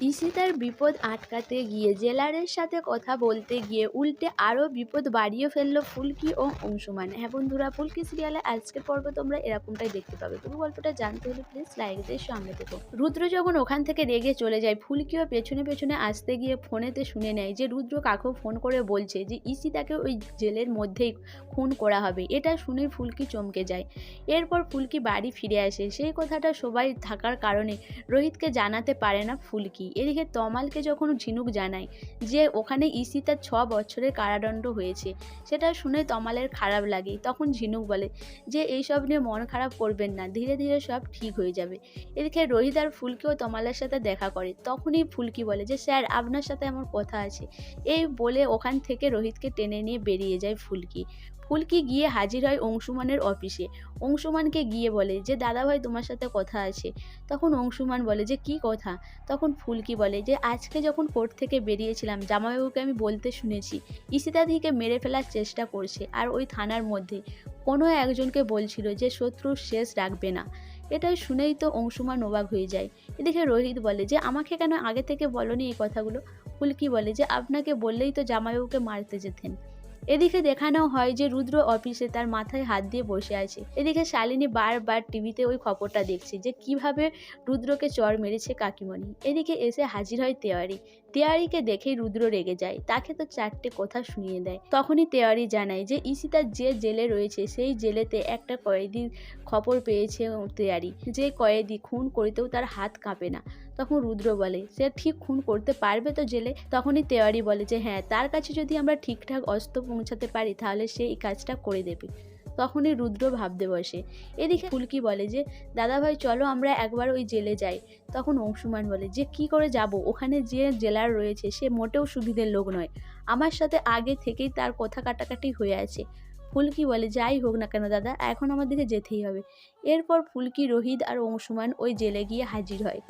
ঈশিতার বিপদ আটকাতে গিয়ে জেলারের সাথে কথা বলতে গিয়ে উল্টে আরও বিপদ বাড়িয়ে ফেলল ফুলকি ও অংশুমান। হ্যাঁ বন্ধুরা, ফুলকি সিরিয়ালে আজকের পর্ব তোমরা এরকমটাই দেখতে পাবে। পুরো গল্পটা জানতে হলে প্লিজ লাইক দিয়ে সঙ্গে থেকো। রুদ্র যখন ওখান থেকে রেগে চলে যায়, ফুলকিও পেছনে পেছনে আসতে গিয়ে ফোনেতে শুনে নেয় যে রুদ্র কাকু ফোন করে বলছে যে ঈশিতাকে ওই জেলের মধ্যেই খুন করা হবে। এটা শুনে ফুলকি চমকে যায়। এরপর ফুলকি বাড়ি ফিরে আসে। সেই কথাটা সবাই থাকার কারণে রোহিতকে জানাতে পারে না ফুলকি। এদিকে তমালকে যখন ঝিনুক জানায় যে ওখানে ঈশিতার ছ বছরের কারাদণ্ড হয়েছে, সেটা শুনে তমালের খারাপ লাগে। তখন ঝিনুক বলে যে এইসব নিয়ে মন খারাপ করবেন না, ধীরে ধীরে সব ঠিক হয়ে যাবে। এদিকে রোহিত আর ফুলকিও তমালের সাথে দেখা করে। তখনই ফুলকি বলে যে, স্যার, আপনার সাথে আমার কথা আছে। এই বলে ওখান থেকে রোহিতকে টেনে নিয়ে বেরিয়ে যায় ফুলকি। ফুলকি গিয়ে হাজির হয় অংশুমানের অফিসে অংশুমানকে গিয়ে বলে যে, দাদাভাই, তোমার সাথে কথা আছে। তখন অংশুমান বলে যে, কি কথা? তখন ফুলকি বলে যে, আজকে যখন কোর্ট থেকে বেরিয়েছিলাম, জামাইবাবুকে আমি বলতে শুনেছি। ঈশিতাদিকে মেরে ফেলার চেষ্টা করছে, আর ওই থানার মধ্যে। কোনো একজনকে বলছিল যে, শত্রুর শেষ রাখবে না। এটাই শুনেই তো অংশুমান অবাক হয়ে যায়। এদিকে রোহিত বলে যে, আমাকে কেন আগে থেকে বলনি এই কথাগুলো? ফুলকি বলে যে, আপনাকে বললেই তো জামাইবাবুকে মারতে যেতেন। এদিকে দেখানো হয় যে রুদ্র অফিসে তার মাথায় হাত দিয়ে বসে আছে। এদিকে শালিনী বারবার টিভিতে ওই খবরটা দেখছে যে কীভাবে রুদ্রকে চর মেরেছে কাকিমণি। এদিকে এসে হাজির হয় তেওয়ারি। তেওয়ারিকে দেখেই রুদ্র রেগে যায়, তাকে তো চারটে কথা শুনিয়ে দেয়। তখনই তেওয়ারি জানায় যে ঈশিতার যে জেলে রয়েছে, সেই জেলেতে একটা কয়েদির খবর পেয়েছে তেওয়ারি। যে কয়েদি খুন করিতেও তার হাত কাঁপে না। তখন রুদ্র বলে, সে ঠিক খুন করতে পারবে তো জেলে? তখনই তেওয়ারি বলে যে হ্যাঁ তার কাছে যদি আমরা ঠিকঠাক অস্ত্র পৌঁছাতে পারি, তাহলে সে এই কাজটা করে দেবে। তখনই রুদ্র ভাবতে বসে। এদিকে ফুলকি বলে যে দাদাভাই চলো আমরা একবার ওই জেলে যাই। তখন অংশুমান বলে, যে কি করে যাব? ওখানে যে জেলার রয়েছে, সে মোটেও সুবিধের লোক নয়। আমার সাথে আগে থেকেই তার কথা কাটাকাটি হয়ে আছে। ফুলকি বলে, যাই হোক না কেন দাদা, এখন আমাদেরকে যেতেই হবে। এরপর ফুলকি, রোহিত আর অংশুমান ওই জেলে গিয়ে হাজির হয়।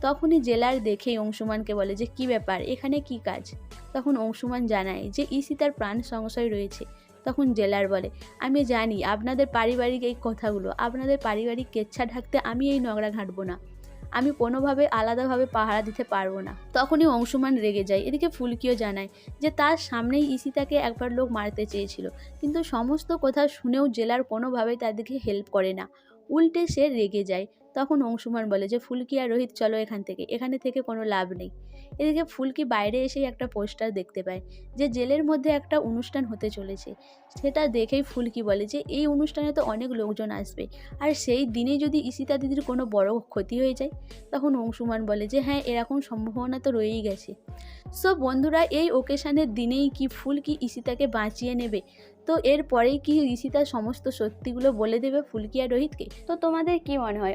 তখনই জেলার দেখেই অংশুমানকে বলে যে, কি ব্যাপার? এখানে কি কাজ? তখন অংশুমান জানায় যে, ইসি তার প্রাণ সংশয় রয়েছে। তখন জেলার বলে, আমি জানি আপনাদের পারিবারিক এই কথাগুলো। আপনাদের পারিবারিক কেচ্ছা ঢাকতে আমি এই নোংরা ঘাঁটবো না। আমি কোনোভাবে আলাদাভাবে পাহারা দিতে পারব না। তখনই অংশুমান রেগে যায়। এদিকে ফুলকিও জানায় যে, তার সামনেই ঈশিতাকে একবার লোক মারতে চেয়েছিল। কিন্তু সমস্ত কথা শুনেও জেলার কোনোভাবে তাদেরকে হেল্প করে না। উল্টে সে রেগে যায়। তখন অংশুমান বলে যে, ফুলকি আর রোহিত, চলো এখান থেকে। এখানে থেকে কোনো লাভ নেই। এদিকে ফুলকি বাইরে এসেই একটা পোস্টার দেখতে পায়, যে জেলের মধ্যে একটা অনুষ্ঠান হতে চলেছে। সেটা দেখেই ফুলকি বলে যে, এই অনুষ্ঠানে তো অনেক লোকজন আসবে। আর সেই দিনে যদি ঈশিতা দিদির কোনো বড় ক্ষতি হয়ে যায়? তখন অংশুমান বলে যে হ্যাঁ এরকম সম্ভাবনা তো রয়েই গেছে। সো বন্ধুরা, এই ওকেশানের দিনেই কি ফুলকি ঈশিতাকে বাঁচিয়ে নেবে? তো এরপরেই কি ঈশিতা সমস্ত সত্যিগুলো বলে দেবে ফুলকি আর রোহিতকে? তো তোমাদের কি মনে হয়?